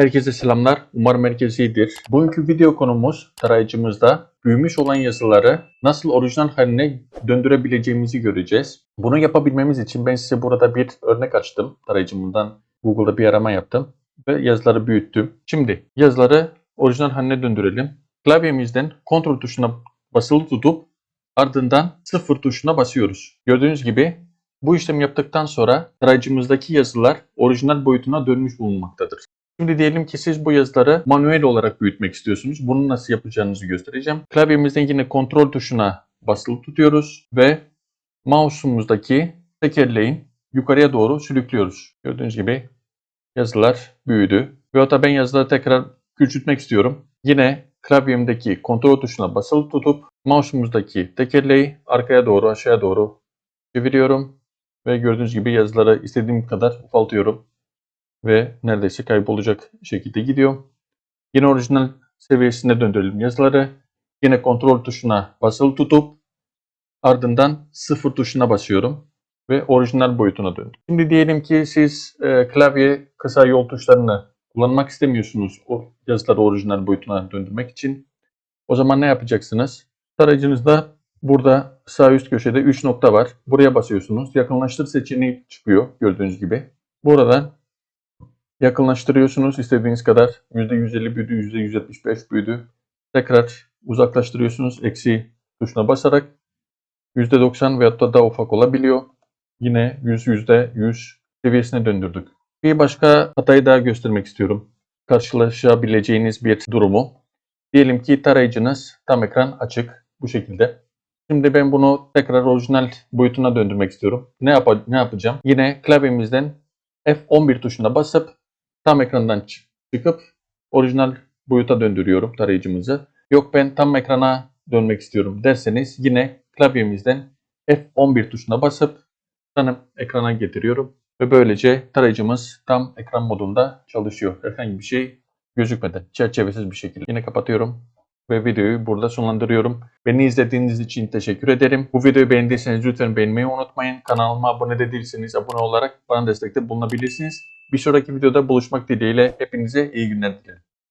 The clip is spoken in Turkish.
Herkese selamlar. Umarım herkes iyidir. Bugünkü video konumuz tarayıcımızda büyümüş olan yazıları nasıl orijinal haline döndürebileceğimizi göreceğiz. Bunu yapabilmemiz için ben size burada bir örnek açtım. Tarayıcımdan Google'da bir arama yaptım ve yazıları büyüttüm. Şimdi yazıları orijinal haline döndürelim. Klavyemizden kontrol tuşuna basılı tutup ardından sıfır tuşuna basıyoruz. Gördüğünüz gibi bu işlemi yaptıktan sonra tarayıcımızdaki yazılar orijinal boyutuna dönmüş bulunmaktadır. Şimdi diyelim ki siz bu yazıları manuel olarak büyütmek istiyorsunuz. Bunu nasıl yapacağınızı göstereceğim. Klavyemizden yine kontrol tuşuna basılı tutuyoruz ve mouse'umuzdaki tekerleğin yukarıya doğru sürüklüyoruz. Gördüğünüz gibi yazılar büyüdü. Ve hatta ben yazıları tekrar küçültmek istiyorum. Yine klavyemdeki kontrol tuşuna basılı tutup mouse'umuzdaki tekerleği arkaya doğru aşağıya doğru çeviriyorum. Ve gördüğünüz gibi yazıları istediğim kadar ufaltıyorum ve neredeyse kaybolacak şekilde gidiyor. Yine orijinal seviyesine döndürelim yazıları. Yine kontrol tuşuna basılı tutup ardından sıfır tuşuna basıyorum ve orijinal boyutuna döndü. Şimdi diyelim ki siz e, klavye kısa yol tuşlarını kullanmak istemiyorsunuz o yazıları orijinal boyutuna döndürmek için. O zaman ne yapacaksınız? Tarayıcınızda burada sağ üst köşede 3 nokta var. Buraya basıyorsunuz. Yakınlaştır seçeneği çıkıyor gördüğünüz gibi. Buradan yakınlaştırıyorsunuz istediğiniz kadar. %150 büyüdü, %175 büyüdü. Tekrar uzaklaştırıyorsunuz. Eksi tuşuna basarak %90 veyahut da daha ufak olabiliyor. Yine 100 %100 seviyesine döndürdük. Bir başka hatayı daha göstermek istiyorum. Karşılaşabileceğiniz bir durumu. Diyelim ki tarayıcınız tam ekran açık bu şekilde. Şimdi ben bunu tekrar orijinal boyutuna döndürmek istiyorum. Ne, yap ne yapacağım? Yine klavyemizden F11 tuşuna basıp tam ekrandan çıkıp orijinal boyuta döndürüyorum tarayıcımızı. Yok ben tam ekrana dönmek istiyorum derseniz yine klavyemizden F11 tuşuna basıp tam ekrana getiriyorum. Ve böylece tarayıcımız tam ekran modunda çalışıyor. Herhangi bir şey gözükmeden, çerçevesiz bir şekilde. Yine kapatıyorum ve videoyu burada sonlandırıyorum. Beni izlediğiniz için teşekkür ederim. Bu videoyu beğendiyseniz lütfen beğenmeyi unutmayın. Kanalıma abone de değilseniz abone olarak bana destekte bulunabilirsiniz. Bir sonraki videoda buluşmak dileğiyle hepinize iyi günler dilerim.